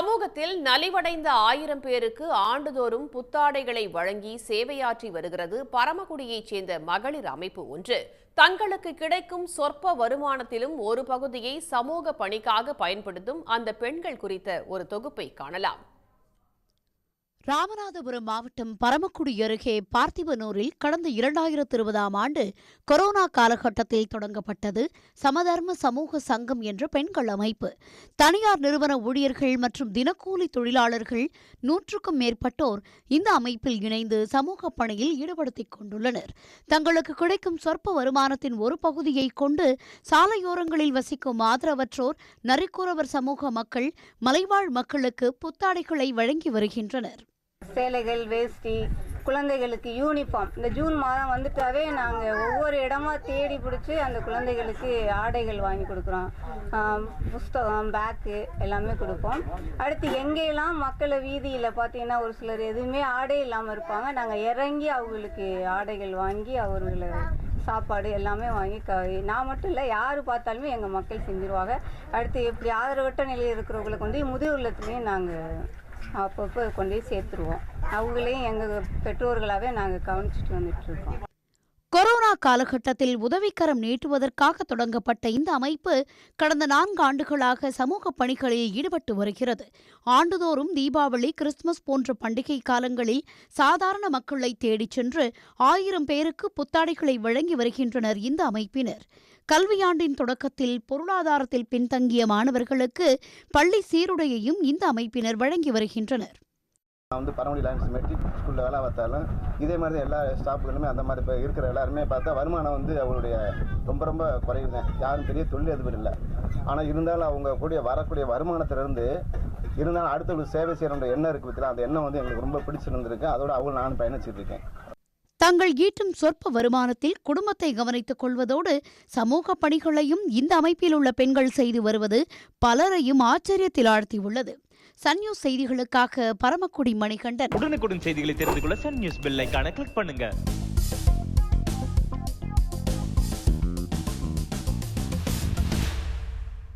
சமூகத்தில் நலிவடைந்த ஆயிரம் பேருக்கு ஆண்டுதோறும் புத்தாடைகளை வழங்கி சேவையாற்றி வருகிறது பரமக்குடியைச் சேர்ந்த மகளிர் அமைப்பு ஒன்று. தங்களுக்கு கிடைக்கும் சொற்ப வருமானத்திலும் ஒரு பகுதியை சமூக பணிக்காக பயன்படுத்தும் அந்த பெண்கள் குறித்த ஒரு தொகுப்பை காணலாம். ராமநாதபுரம் மாவட்டம் பரமக்குடி அருகே பார்த்திபனூரில் கடந்த இரண்டாயிரத்தி இருபதாம் ஆண்டு கொரோனா காலகட்டத்தில் தொடங்கப்பட்டது சமதர்ம சமூக சங்கம் என்ற பெண்கள் அமைப்பு. தனியார் நிறுவன ஊழியர்கள் மற்றும் தினக்கூலி தொழிலாளர்கள் நூற்றுக்கும் மேற்பட்டோர் இந்த அமைப்பில் இணைந்து சமூக பணியில் ஈடுபடுத்திக் கொண்டுள்ளனர். தங்களுக்கு கிடைக்கும் சொற்ப வருமானத்தின் ஒரு பகுதியை கொண்டு சாலையோரங்களில் வசிக்கும் ஆதரவற்றோர் நரிக்குறவர் சமூக மக்கள் மலைவாழ் மக்களுக்கு புத்தாடைகளை வழங்கி வருகின்றனர். சேலைகள் வேஷ்டி குழந்தைகளுக்கு யூனிஃபார்ம் இந்த ஜூன் மாதம் வந்துட்டாவே நாங்கள் ஒவ்வொரு இடமா தேடி பிடிச்சி அந்த குழந்தைகளுக்கு ஆடைகள் வாங்கி கொடுக்குறோம். புஸ்தகம் பேக்கு எல்லாமே கொடுப்போம். அடுத்து எங்கெல்லாம் மக்களை வீதியில் பார்த்தீங்கன்னா ஒரு சிலர் எதுவுமே ஆடை இல்லாமல் இருப்பாங்க. நாங்கள் இறங்கி அவங்களுக்கு ஆடைகள் வாங்கி அவர்களை சாப்பாடு எல்லாமே வாங்கி க நான் மட்டும் இல்லை யார் பார்த்தாலுமே எங்கள் மக்கள் செஞ்சுருவாங்க. அடுத்து எப்படி ஆதரவற்ற நிலையில் இருக்கிறவங்களுக்கு வந்து முதியுள்ளத்துலேயும் நாங்கள் அப்பப்போ கொண்டு போய் சேர்த்துருவோம். அவங்களையும் எங்கள் பெற்றோர்களாகவே நாங்கள் கவனிச்சிட்டு வந்துட்டுருக்கோம் கொரோனா காலகட்டத்தில் உதவிக்கரம் நீட்டுவதற்காக தொடங்கப்பட்ட இந்த அமைப்பு கடந்த நான்கு ஆண்டுகளாக சமூக பணிகளில் ஈடுபட்டு வருகிறது. ஆண்டுதோறும் தீபாவளி கிறிஸ்துமஸ் போன்ற பண்டிகை காலங்களில் சாதாரண மக்களை தேடிச் சென்று ஆயிரம் பேருக்கு புத்தாடைகளை வழங்கி வருகின்றனர் இந்த அமைப்பினர். கல்வியாண்டின் தொடக்கத்தில் பொருளாதாரத்தில் பின்தங்கிய மாணவர்களுக்கு பள்ளி சீருடையையும் இந்த அமைப்பினர் வழங்கி வருகின்றனர். நான் வந்து பரமடி லைன்ஸ் மெட்ரிக் ஸ்கூலில் வேலை பார்த்தாலும் இதே மாதிரி தான் எல்லா ஸ்டாஃப்களுமே அந்த மாதிரி இப்போ இருக்கிற எல்லாருமே பார்த்தா வருமானம் வந்து அவங்களுடைய ரொம்ப ரொம்ப குறையுது யாரும் பெரிய தொழில் எதுவும் இல்லை. ஆனால் இருந்தாலும் அவங்க கூடிய வரக்கூடிய வருமானத்திலிருந்து இருந்தாலும் அடுத்தவங்களுக்கு சேவை செய்யணுன்ற எண்ணம் இருக்குது பத்தியா அந்த எண்ணம் வந்து எங்களுக்கு ரொம்ப பிடிச்சிருந்திருக்கு. அதோட அவங்க நானும் பயணிச்சுட்டு இருக்கேன். தங்கள் ஈட்டும் சொற்ப வருமானத்தில் குடும்பத்தை கவனித்துக் கொள்வதோடு சமூக பணிகளையும் இந்த அமைப்பில் உள்ள பெண்கள் செய்து வருவது பலரையும் ஆச்சரியத்தில் ஆழ்த்தியுள்ளது. சன் நியூஸ் செய்திகளுக்காக பரமக்குடி மணிகண்டன். உடனுக்குடன் செய்திகளை தெரிந்து கொள்ள சன் நியூஸ் பெல் கிளிக் பண்ணுங்க.